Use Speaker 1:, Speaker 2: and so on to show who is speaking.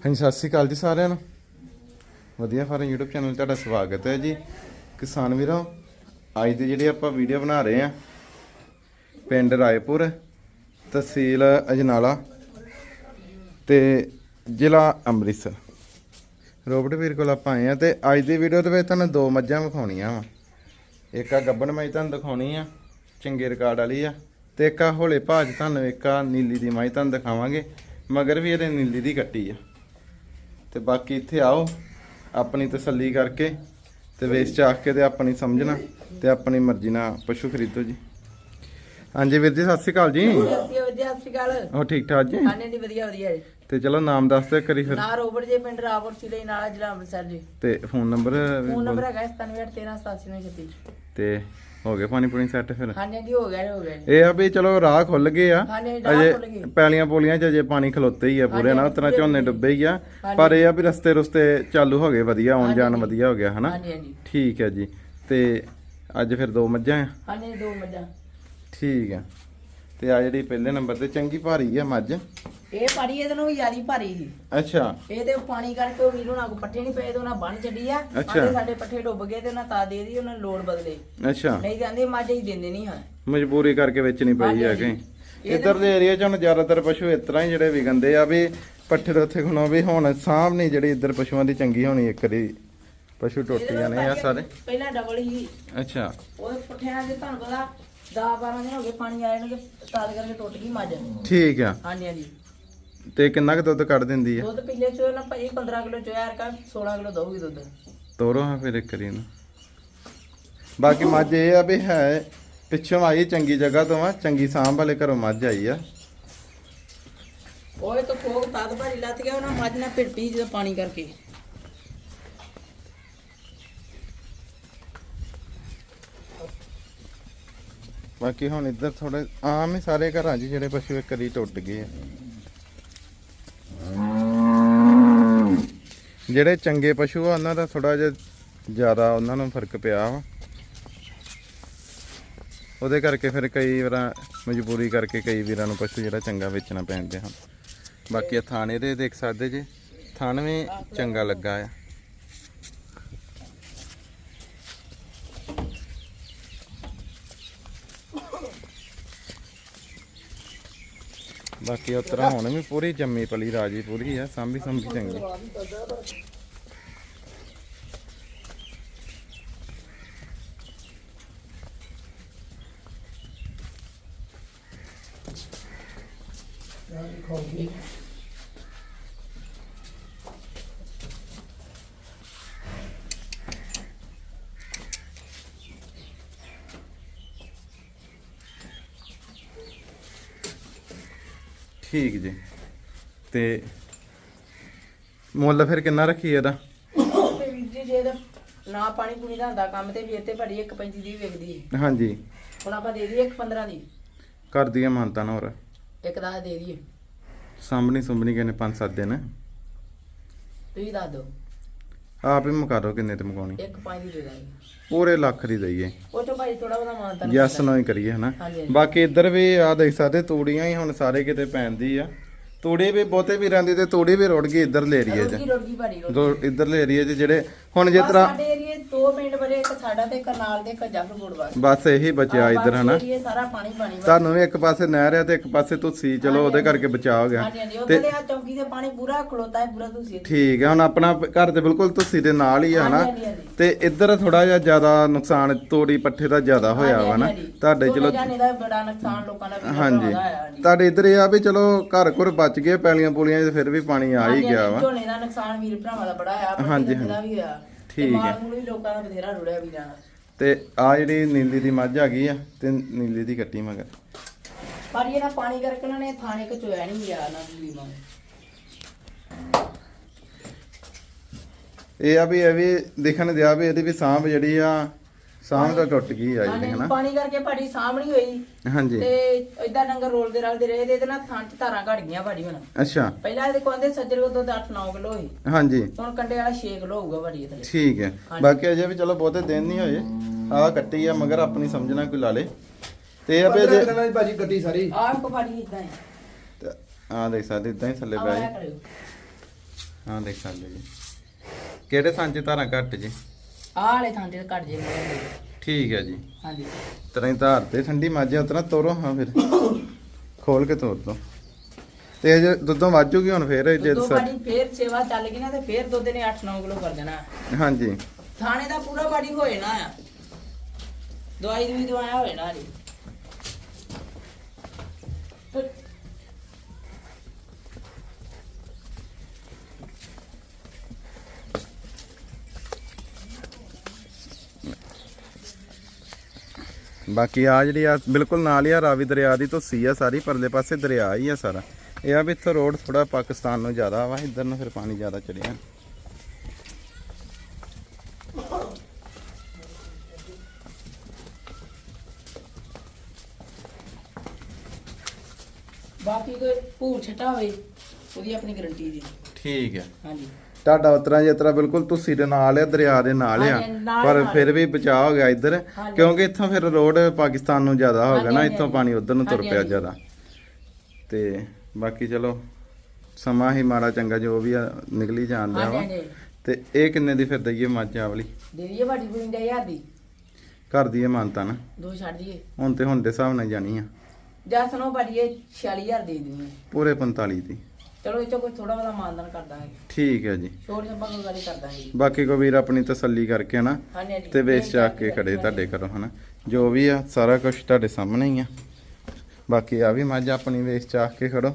Speaker 1: ਹਾਂਜੀ, ਸਤਿ ਸ਼੍ਰੀ ਅਕਾਲ ਜੀ ਸਾਰਿਆਂ ਨੂੰ। ਵਧੀਆ ਫਾਰਮ YouTube ਚੈਨਲ ਤੁਹਾਡਾ ਸਵਾਗਤ ਹੈ ਜੀ। ਕਿਸਾਨ ਵੀਰੋ, ਅੱਜ ਦੀ ਜਿਹੜੀ ਆਪਾਂ ਵੀਡੀਓ ਬਣਾ ਰਹੇ ਆ ਪਿੰਡ ਰਾਏਪੁਰ, ਤਹਿਸੀਲ ਅਜਨਾਲਾ ਤੇ ਜ਼ਿਲ੍ਹਾ ਅੰਮ੍ਰਿਤਸਰ। ਰੋਬਟ ਵੀਰ ਕੋਲ ਆਪਾਂ ਆਏ ਆ ਤੇ ਅੱਜ ਦੀ ਵੀਡੀਓ ਦੇ ਵਿੱਚ ਤੁਹਾਨੂੰ ਦੋ ਮੱਝਾਂ ਵਿਖਾਉਣੀਆਂ ਵਾ। ਇੱਕ ਆ ਗੱਬਣ ਮੱਝ ਤੁਹਾਨੂੰ ਦਿਖਾਉਣੀ ਆ, ਚੰਗੇ ਰਿਕਾਰਡ ਵਾਲੀ ਆ, ਤੇ ਇੱਕ ਆ ਹੋਲੇ ਭਾਜ ਤੁਹਾਨੂੰ, ਇੱਕ ਆ ਨੀਲੀ ਦੀ ਮੱਝ ਤੁਹਾਨੂੰ ਦਿਖਾਵਾਂਗੇ, ਮਗਰ ਵੀ ਇਹਦੇ ਨੀਲੀ ਦੀ ਕੱਟੀ ਆ। ਤੇ ਬਾਕੀ ਇੱਥੇ ਆਓ ਆਪਣੀ ਤਸੱਲੀ ਕਰਕੇ ਤੇ ਵੇਚ ਚਾਖ ਕੇ ਤੇ ਆਪਣੀ ਸਮਝਣਾ ਤੇ ਆਪਣੀ ਮਰਜ਼ੀ ਨਾਲ ਪਸ਼ੂ ਖਰੀਦੋ ਜੀ। ਹਾਂਜੀ ਵੀਰ ਜੀ ਸਤਿ ਸ਼੍ਰੀ ਅਕਾਲ ਜੀ।
Speaker 2: ਵਧੀਆ ਸਤਿ ਸ਼੍ਰੀ ਅਕਾਲ।
Speaker 1: ਹੋ ਠੀਕ ਠਾਕ ਜੀ?
Speaker 2: ਖਾਣੇ ਦੀ ਵਧੀਆ ਵਧੀਆ ਜੀ।
Speaker 1: ਤੇ ਚਲੋ ਨਾਮ ਦੱਸ ਦਿਓ ਕਰੀ ਫਿਰ।
Speaker 2: ਨਾ ਰੋਬਟ ਜੇ ਪਿੰਡ ਰਾਵਰ ਜ਼ਿਲ੍ਹੇ ਨਾਲਾ ਜ਼ਿਲ੍ਹਾ ਅੰਮ੍ਰਿਤਸਰ ਜੀ।
Speaker 1: ਤੇ ਫੋਨ ਨੰਬਰ
Speaker 2: ਫੋਨ ਨੰਬਰ ਹੈਗਾ 9713878936
Speaker 1: ਤੇ ਹੋ ਗਏ ਪਾਣੀ ਪੂਣੀ ਸੈੱਟ ਫਿਰ?
Speaker 2: ਹਾਂਜੀ ਹਾਂਜੀ ਹੋ ਗਿਆ ਜੀ, ਹੋ ਗਿਆ ਜੀ।
Speaker 1: ਇਹ ਆ ਵੀ ਚਲੋ ਰਾਹ ਖੁੱਲ ਗਏ ਆ।
Speaker 2: ਹਾਂਜੀ ਰਾਹ
Speaker 1: ਪੈਲੀਆਂ ਪੋਲੀਆਂ ਚ ਅਜੇ ਪਾਣੀ ਖਲੋਤੇ ਹੀ ਆ ਪੂਰੇ ਨਾ ਉਤਨਾ ਝੋਨੇ ਡੁੱਬੇ ਹੀ ਆ। ਪਰ ਇਹ ਆ ਵੀ ਰਸਤੇ ਰਸਤੇ ਚਾਲੂ ਹੋ ਗਏ ਵਧੀਆ ਆਉਣ ਜਾਣ ਵਧੀਆ ਹੋ ਗਿਆ ਹਨਾ?
Speaker 2: ਹਾਂਜੀ ਹਾਂਜੀ।
Speaker 1: ਠੀਕ ਹੈ ਜੀ। ਤੇ ਅੱਜ ਫਿਰ ਦੋ ਮੱਝਾਂ ਆ?
Speaker 2: ਹਾਂਜੀ ਦੋ ਮੱਝਾਂ।
Speaker 1: ਠੀਕ ਆ। ਤੇ ਆ ਜਿਹੜੀ ਪਹਿਲੇ ਨੰਬਰ ਤੇ ਚੰਗੀ ਭਾਰੀ ਆ ਮੱਝ।
Speaker 2: ਇਹ ਪਾੜੀ ਇਹਦੇ ਨੂੰ ਯਾਰੀ ਭਾਰੀ ਸੀ।
Speaker 1: ਅੱਛਾ।
Speaker 2: ਇਹ ਤੇ ਪਾਣੀ ਕਰਕੇ ਉਹ ਵੀਰੋਂ ਨਾਲ ਪੱਠੇ ਨਹੀਂ ਪਏ ਤੇ ਉਹਨਾਂ ਬੰਨ ਛੱਡੀ ਆ।
Speaker 1: ਅੱਛਾ।
Speaker 2: ਆਂਦੇ ਸਾਡੇ ਪੱਠੇ ਡੁੱਬ ਗਏ ਤੇ ਉਹਨਾਂ ਤਾਂ ਦੇ ਦੀ ਉਹਨਾਂ ਨੂੰ ਲੋੜ ਬਦਲੇ।
Speaker 1: ਅੱਛਾ।
Speaker 2: ਨਹੀਂ ਆਂਦੇ ਮੱਝ ਹੀ ਦਿੰਦੇ ਨਹੀਂ ਹਾਂ
Speaker 1: ਮਜਬੂਰੀ ਕਰਕੇ ਵੇਚਣੀ ਪਈ
Speaker 2: ਹਾਂਜੀ,
Speaker 1: ਆ ਕਿ।
Speaker 2: ਹਾਂਜੀ।
Speaker 1: ਇੱਧਰ ਦੇ ਏਰੀਆ 'ਚ ਹੁਣ ਜ਼ਿਆਦਾਤਰ ਪਸ਼ੂ ਇਸ ਤਰ੍ਹਾਂ ਹੀ ਜਿਹੜੇ ਵਿਗੰਦੇ ਆ ਵੀ ਪੱਠੇ ਦੇ ਉੱਥੇ ਖਣੋ ਵੀ ਹੁਣ ਨਹੀਂ ਜਿਹੜੀ ਇੱਧਰ ਪਸ਼ੂਆਂ ਦੀ ਚੰਗੀ ਹੋਣੀ ਇੱਕ ਵਾਰੀ ਪਸ਼ੂ ਟੁੱਟੀਆਂ ਨੇ ਆ ਸਾਰੇ।
Speaker 2: ਪਹਿਲਾਂ ਡਬਲ ਹੀ।
Speaker 1: ਅੱਛਾ।
Speaker 2: ਉਹ ਪੱਠਿਆਂ ਦੇ ਤੁਹਾਨੂੰ ਪਤਾ 10 12 ਦਿਨ ਹੋ ਗਏ ਪਾਣੀ ਆਏ ਨੂੰ ਤੇ ਤਦ ਕਰਕੇ ਟੁੱਟ ਗਈ ਮੱਝ।
Speaker 1: ਠੀਕ ਆ।
Speaker 2: ਹਾਂਜੀ ਹਾਂਜੀ।
Speaker 1: ਤੇ ਕਿੰਨਾ ਕੁ ਦੁੱਧ ਕੱਢ ਦਿੰਦੀ ਆ?
Speaker 2: ਦੁੱਧ ਪਿੱਲੇ ਚੋ ਨਾ ਭਾਈ 15 ਕਿਲੋ ਚੋ ਯਾਰ ਕਾ 16 ਕਿਲੋ ਦਊਗੀ ਦੁੱਧ।
Speaker 1: ਤੋਰੋ ਹਾਂ ਫਿਰ ਇੱਕ ਇਹਨੂੰ। ਬਾਕੀ ਮੱਝ ਇਹ ਆ ਵੀ ਹੈ ਪਿੱਛੋਂ ਆਈ ਚੰਗੀ ਜਗ੍ਹਾ ਤੋਂ ਆ ਚੰਗੀ ਸਾਂਭ ਵਾਲੇ ਘਰੋਂ ਮੱਝ ਆਈ ਆ।
Speaker 2: ਓਏ ਤਾਂ ਖੋਗ ਤਦ ਭਾਰੀ ਲੱਤ ਗਿਆ ਉਹਨਾਂ ਮੱਝ ਨਾਲ ਭਿੜਪੀ ਜਦੋਂ ਪਾਣੀ ਕਰਕੇ।
Speaker 1: ਬਾਕੀ ਹੁਣ ਇੱਧਰ ਥੋੜੇ ਆਮ ਹੀ ਸਾਰੇ ਘਰਾਂ 'ਚ ਜਿਹੜੇ ਪਸ਼ੂ ਇੱਕ ਵਾਰੀ ਟੁੱਟ ਗਏ ਆ। ਜਿਹੜੇ ਚੰਗੇ ਪਸ਼ੂ ਆ, ਉਹਨਾਂ ਦਾ ਥੋੜਾ ਜਿਹਾ ਜ਼ਿਆਦਾ ਉਹਨਾਂ ਨੂੰ ਫ਼ਰਕ ਪਿਆ ਵਾ। ਉਹਦੇ ਕਰਕੇ ਫਿਰ ਕਈ ਵਾਰਾਂ ਮਜਬੂਰੀ ਕਰਕੇ ਕਈ ਵੀਰਾਂ ਨੂੰ ਪਸ਼ੂ ਜਿਹੜਾ ਚੰਗਾ ਵੇਚਣਾ ਪੈਂਦੇ ਹਨ। ਬਾਕੀ ਆ ਥਾਣੇ ਦੇ ਦੇਖ ਸਕਦੇ ਜੇ। ਥਾਣ ਵੀ ਚੰਗਾ ਲੱਗਾ ਆ। ਬਾਕੀ ਉਤਰਾ ਹੁਣ ਵੀ ਪੂਰੀ ਜੰਮੀ ਪਲੀ ਰਾਜੀ ਪੂਰੀ ਆ ਸਾਂਭੀ ਸੰਭੀ ਚੰਗੀ। ਠੀਕ ਜੀ। ਤੇ ਮੁੱਲ ਫਿਰ ਕਿੰਨਾ ਰੱਖੀ ਇਹਦਾ?
Speaker 2: ਤੇ ਵੀਰ ਜੀ ਜੇ ਇਹਦਾ ਨਾ ਪਾਣੀ ਪੂਣੀ ਦਾ ਹੁੰਦਾ ਕੰਮ ਤੇ ਵੀ ਇੱਥੇ ਭਾਰੀ 1.35 ਦੀ ਵੇਖਦੀ ਹੈ
Speaker 1: ਹਾਂਜੀ।
Speaker 2: ਹੁਣ ਆਪਾਂ ਦੇ ਦਈਏ 1.15 ਦੀ।
Speaker 1: ਕਰ ਦਈਏ ਮਾਨਤਾ ਨਾ ਹੋਰ।
Speaker 2: ਇੱਕ ਦਾ ਦੇ ਦਈਏ।
Speaker 1: ਸਾਂਭਣੀ ਸੁੰਭਣੀ ਕਿਨੇ 5-7 ਦਿਨ।
Speaker 2: ਤੁਸੀਂ ਦੱਸ ਦਿਓ।
Speaker 1: ਆਪ ਹੀ ਮੁਕਾ ਦੋ ਕਿੰਨੇ ਤੇ ਮੁਕਾਉਣੀ।
Speaker 2: 1.5 ਦੀ ਦੇ ਦਾਂਗੇ।
Speaker 1: ਪੂਰੇ ਲੱਖ ਦੀ ਦਈਏ।
Speaker 2: ਉਹ ਚੋਂ ਭਾਈ ਥੋੜਾ ਬਹੁਤਾ ਮਾਨਤਾ
Speaker 1: ਯੈਸ ਨੋ ਹੀ ਕਰੀਏ ਹਨਾ?
Speaker 2: ਹਾਂਜੀ, ਹਾਂਜੀ।
Speaker 1: ਬਾਕੀ ਇੱਧਰ ਵੀ ਆ ਦੇਖ ਸਕਦੇ ਤੂੜੀਆਂ ਹੀ ਹੁਣ ਸਾਰੇ ਕਿਤੇ ਪੈਂਦੀ ਆ। ਤੂੜੀ ਵੀ ਬਹੁਤੇ ਵੀਰਾਂ ਦੀ ਤੇ ਤੂੜੀ ਵੀ ਰੁੜ ਗਈ ਇੱਧਰ ਏਰੀਏ 'ਚ।
Speaker 2: ਰੋਟੀ ਰੋਟੀ ਭਾਰੀ ਰੋਟੀ
Speaker 1: ਦੋ ਇੱਧਰਲੇ ਏਰੀਏ 'ਚ ਜਿਹੜੇ ਹੁਣ ਜਿਸ
Speaker 2: ਬਸ
Speaker 1: ਤਰ੍ਹਾਂ
Speaker 2: ਸਾਡੇ ਦੋ ਪਿੰਡ ਬਰੇ ਇੱਕ ਸਾਡਾ ਤੇ ਇੱਕ ਨਾਲ ਦੇ ਇੱਕ ਜਫਰਪੁਰ ਬਸ
Speaker 1: ਬਸ ਇਹੀ ਬਚਿਆ ਇੱਧਰ ਹਨਾ।
Speaker 2: ਏਰੀਏ ਸਾਰਾ ਪਾਣੀ ਪਾਣੀ ਬਸ।
Speaker 1: ਤੁਹਾਨੂੰ ਵੀ ਇੱਕ ਪਾਸੇ ਨਹਿਰ ਆ ਤੇ ਇੱਕ ਪਾਸੇ ਤੁਸੀਂ ਚਲੋ ਉਹਦੇ ਕਰਕੇ ਬਚਾ ਹੋ ਗਿਆ।
Speaker 2: ਹਾਂਜੀ ਹਾਂਜੀ ਉੱਥੇ ਦੇ ਆ ਚੌਂਕੀ ਦੇ ਪਾਣੀ ਪੂਰਾ ਖਲੋਤਾ ਹੈ ਪੂਰਾ ਤੁਸੀਂ
Speaker 1: ਠੀਕ ਹੈ ਹੁਣ ਆਪਣਾ ਘਰ ਤੇ ਬਿਲਕੁਲ ਤੁਸੀਂ ਦੇ ਨਾਲ ਹੀ ਆ ਹਨਾ।
Speaker 2: ਹਾਂਜੀ, ਹਾਂਜੀ।
Speaker 1: ਤੇ ਇੱਧਰ ਥੋੜਾ ਜਿਹਾ ਜ਼ਿਆਦਾ ਨੁਕਸਾਨ ਤੋੜੀ ਪੱਠੇ ਦਾ ਜ਼ਿਆਦਾ ਹੋਇਆ ਵਾ ਨਾ। ਤੁਹਾਡੇ ਚਲੋ
Speaker 2: ਜਾਨੇ ਦਾ ਬੜਾ ਨੁਕਸਾਨ ਲੋਕਾਂ ਦਾ ਵੀ
Speaker 1: ਹਾਂਜੀ।
Speaker 2: ਹੋਇਆ ਹਾਂਜੀ।
Speaker 1: ਤੁਹਾਡੇ ਇੱਧਰ ਇਹ ਆ ਵੀ ਚਲੋ ਘਰ ਘਰ ਬਚ ਗਏ ਪੈਲੀਆਂ ਪੂਲੀਆਂ 'ਚ ਫਿਰ ਵੀ ਪਾਣੀ ਆ ਹੀ ਗਿਆ ਵਾ।
Speaker 2: ਝੋਨੇ ਦਾ ਨੁਕਸਾਨ ਵੀਰ ਭਰਾਵਾਂ ਦਾ ਬੜਾ ਆ
Speaker 1: ਹਾਂਜੀ,
Speaker 2: ਦਾ ਵੀ ਹੋਇਆ।
Speaker 1: ਠੀਕ ਹੈ।
Speaker 2: ਮਾਲ ਮੂਲ ਵੀ ਲੋਕਾਂ ਦਾ ਬਥੇਰਾ ਰੁੜਿਆ ਵੀਰਾਂ ਦਾ
Speaker 1: ਤੇ ਆ ਜਿਹੜੀ ਨੀਲੀ ਦੀ ਮੱਝ ਆ ਗਈ ਆ ਤੇ ਨੀਲੀ ਦੀ ਕੱਟੀ ਮਗਰ।
Speaker 2: ਪਰ ਇਹ ਨਾ ਪਾਣੀ ਕਰਕੇ ਉਹਨਾਂ ਨੇ ਥਾਣੇ ਚ ਚੋਇਆ ਨਹੀਂ ਗਿਆ ਨਾ ਦਿੱਲੀ ਮਾਂ
Speaker 1: ਇਹ ਆ ਵੀ ਇਹ ਵੀ ਦੇਖਣ ਦਿਆ ਵੀ ਇਹਦੀ ਵੀ ਸਾਂਭ ਜਿਹੜੀ ਆ ਸਾਂਭ ਤਾਂ ਟੁੱਟ ਗਈ ਆ
Speaker 2: ਹਾਂਜੀ
Speaker 1: ਹਨਾ?
Speaker 2: ਪਾਣੀ ਕਰਕੇ ਭਾੜੀ ਸਾਂਭਣੀ ਹੋਈ।
Speaker 1: ਹਾਂਜੀ।
Speaker 2: ਤੇ ਇਦਾਂ ਡੰਗਰ ਰੋਲਦੇ ਰਲਦੇ ਰਹੇ ਤੇ ਇਹਦੇ ਨਾਲ ਥਾਂ ਚ ਧਾਰਾਂ ਘੜ ਗਈਆਂ ਭਾੜੀ ਹੁਣ।
Speaker 1: ਅੱਛਾ।
Speaker 2: ਪਹਿਲਾਂ ਇਹਦੇ ਕੋਂਦੇ ਸੱਜਰ ਕੋ ਦੁੱਧ 8-9 ਕਿਲੋ ਸੀ।
Speaker 1: ਹਾਂਜੀ।
Speaker 2: ਹੁਣ ਕੰਡੇ ਵਾਲਾ 6 ਕਿਲੋ ਹੋਊਗਾ ਭਾੜੀ ਇਹਦੇ
Speaker 1: ਠੀਕ ਹੈ। ਬਾਕੀ ਅਜੇ ਵੀ ਚਲੋ ਬਹੁਤੇ ਦਿਨ ਨਹੀਂ ਹੋਏ। ਆ ਕੱਟੀ ਆ ਮਗਰ ਆਪਣੀ ਸਮਝਣਾ ਕੋਈ ਲਾ ਲੇ। ਤੇ
Speaker 3: ਦਿਨਾਂ ਦੀ ਭਾਜੀ ਗੱਡੀ ਸਾਰੀ।
Speaker 2: ਆਹ ਕੋ ਭਾੜੀ ਇਦਾਂ ਹੈ।
Speaker 1: ਆ ਦੇਖ ਸਕਦੇ ਇਦਾਂ ਹੀ ਥੱਲੇ
Speaker 2: ਕਰਿਓ।
Speaker 1: ਹਾਂ ਦੇਖ ਸਕਦੇ ਜੀ। ਕਿਹੜੇ ਥਾਂ 'ਚ ਧਾਰਾਂ ਘੱਟ ਜੀ?
Speaker 2: ਆਹ ਵਾਲੇ ਥਾਂ ਤੇ ਘੱਟ ਜੇ ਮੇਰੇ
Speaker 1: ਠੀਕ ਹੈ ਜੀ।
Speaker 2: ਹਾਂਜੀ।
Speaker 1: ਤਰ੍ਹਾਂ ਹੀ ਧਾਰ ਤੇ ਠੰਡੀ ਮੱਝ ਉਤਰਾ ਤੋਰੋ ਹਾਂ ਫਿਰ। ਖੋਲ ਕੇ ਤੋਰ ਦੋ। ਤੇ ਜੇ ਦੁੱਧੋਂ ਵਾਜੂਗੀ ਹੁਣ ਫੇਰ ਜੇ ਸਰ
Speaker 2: ਬਾੜੀ ਫੇਰ ਸੇਵਾ ਚੱਲ ਗਈ ਨਾ ਤੇ ਫੇਰ ਦੁੱਧ ਨੇ 8-9 ਕਿਲੋ ਕਰ ਦੇਣਾ।
Speaker 1: ਹਾਂਜੀ।
Speaker 2: ਥਾਣੇ ਦਾ ਪੂਰਾ ਬਾੜੀ ਹੋਏ ਨਾ। ਆ ਦਵਾਈ ਵੀ ਦਵਾਇਆ ਹੋਏ ਨਾ ਜੀ
Speaker 1: ਬਾਕੀ ਆ ਜਿਹੜੀ ਆ ਬਿਲਕੁਲ ਨਾਲ ਹੀ ਆ ਰਾਵੀ ਦਰਿਆ ਦੀ ਧੁੱਸੀ ਆ ਸਾਰੀ ਪਰਲੇ ਪਾਸੇ ਦਰਿਆ ਹੀ ਆ ਸਾਰਾ। ਇਹ ਆ ਵੀ ਇੱਥੋਂ ਰੋਡ ਥੋੜਾ ਪਾਕਿਸਤਾਨ ਨੂੰ ਜ਼ਿਆਦਾ ਵਾ ਇੱਧਰ ਨੂੰ ਫਿਰ ਪਾਣੀ ਜ਼ਿਆਦਾ ਚੜਿਆ।
Speaker 2: ਬਾਕੀ ਕੋਈ ਭੂਰ ਛਟਾ ਹੋਏ ਉਹਦੀ ਆਪਣੀ ਗਰੰਟੀ ਜੀ।
Speaker 1: ਠੀਕ ਹੈ
Speaker 2: ਹਾਂਜੀ।
Speaker 1: ਤੁਹਾਡਾ ਉਤਰਾ ਜਿਤਰਾ ਬਿਲਕੁਲ ਧੁੱਸੀ ਦੇ ਨਾਲ ਆ ਦਰਿਆ ਦੇ ਨਾਲ ਆ।
Speaker 2: ਹਾਂਜੀ, ਨਾਲ
Speaker 1: ਪਰ
Speaker 2: ਨਾਲ।
Speaker 1: ਫਿਰ ਵੀ ਬਚਾਅ ਹੋ ਗਿਆ ਇੱਧਰ। ਕਿਉਂਕਿ ਇੱਥੋਂ ਫਿਰ ਰੋਡ ਪਾਕਿਸਤਾਨ ਨੂੰ ਜ਼ਿਆਦਾ ਹੋ ਗਿਆ ਨਾ
Speaker 2: ਹਾਂਜੀ,
Speaker 1: ਇੱਥੋਂ ਪਾਣੀ ਉਧਰ ਨੂੰ ਤੁਰ
Speaker 2: ਹਾਂਜੀ,
Speaker 1: ਪਿਆ
Speaker 2: ਹਾਂਜੀ।
Speaker 1: ਜ਼ਿਆਦਾ। ਤੇ ਬਾਕੀ ਚਲੋ ਸਮਾਂ ਹੀ ਮਾੜਾ ਚੰਗਾ ਜੋ ਵੀ ਆ ਨਿਕਲੀ ਜਾਂਦਾ
Speaker 2: ਹਾਂਜੀ
Speaker 1: ਵਾ।
Speaker 2: ਹਾਂਜੀ
Speaker 1: ਤੇ ਇਹ ਕਿੰਨੇ ਦੀ ਫਿਰ ਦਈਏ ਮੱਝ ਆ ਵਾਲੀ
Speaker 2: ਦੇ ਦਈਏ ਬਾੜੀ ਕੋਈ ਇੰਦਾ ਯਾਦ ਦੀ।
Speaker 1: ਘਰ ਦੀ ਇਹ ਮਾਨਤਾ ਨਾ?
Speaker 2: ਦੋ ਛੱਡ ਦਈਏ।
Speaker 1: ਹੁਣ ਤੇ ਹੁਣ ਦੇ ਹਿਸਾਬ ਨਾਲ ਜਾਣੀ ਆ।
Speaker 2: ਜਾਂ ਸੁਣੋ ਬਾੜੀਏ 46000 ਦੇ ਦਿੰਦੇ
Speaker 1: ਪੂਰੇ 45 ਦੀ।
Speaker 2: ਚਲੋ ਇਹ ਚੋਂ ਕੋਈ ਥੋੜਾ ਬਹੁਤਾ ਮਾਨਦਾਨ ਕਰ ਦਾਂਗੇ
Speaker 1: ਠੀਕ ਹੈ ਜੀ।
Speaker 2: ਛੋੜ ਜੰਪਾ ਕੋਈ ਗੱਲ ਹੀ ਕਰ ਦਾਂਗੇ ਜੀ।
Speaker 1: ਬਾਕੀ ਕੋ ਵੀਰ ਆਪਣੀ ਤਸੱਲੀ ਕਰਕੇ ਨਾ
Speaker 2: ਹਾਂਜੀ ਹਾਂਜੀ।
Speaker 1: ਤੇ ਵੇਚ ਚਾਕ ਕੇ ਖੜੇ ਤੁਹਾਡੇ ਘਰੋਂ ਹਨਾ। ਜੋ ਵੀ ਆ ਸਾਰਾ ਕੁਝ ਤੁਹਾਡੇ ਸਾਹਮਣੇ ਹੀ ਆ। ਬਾਕੀ ਆ ਵੀ ਮੱਝ ਆਪਣੀ ਵੇਚ ਚਾਕ ਕੇ ਖੜੋ।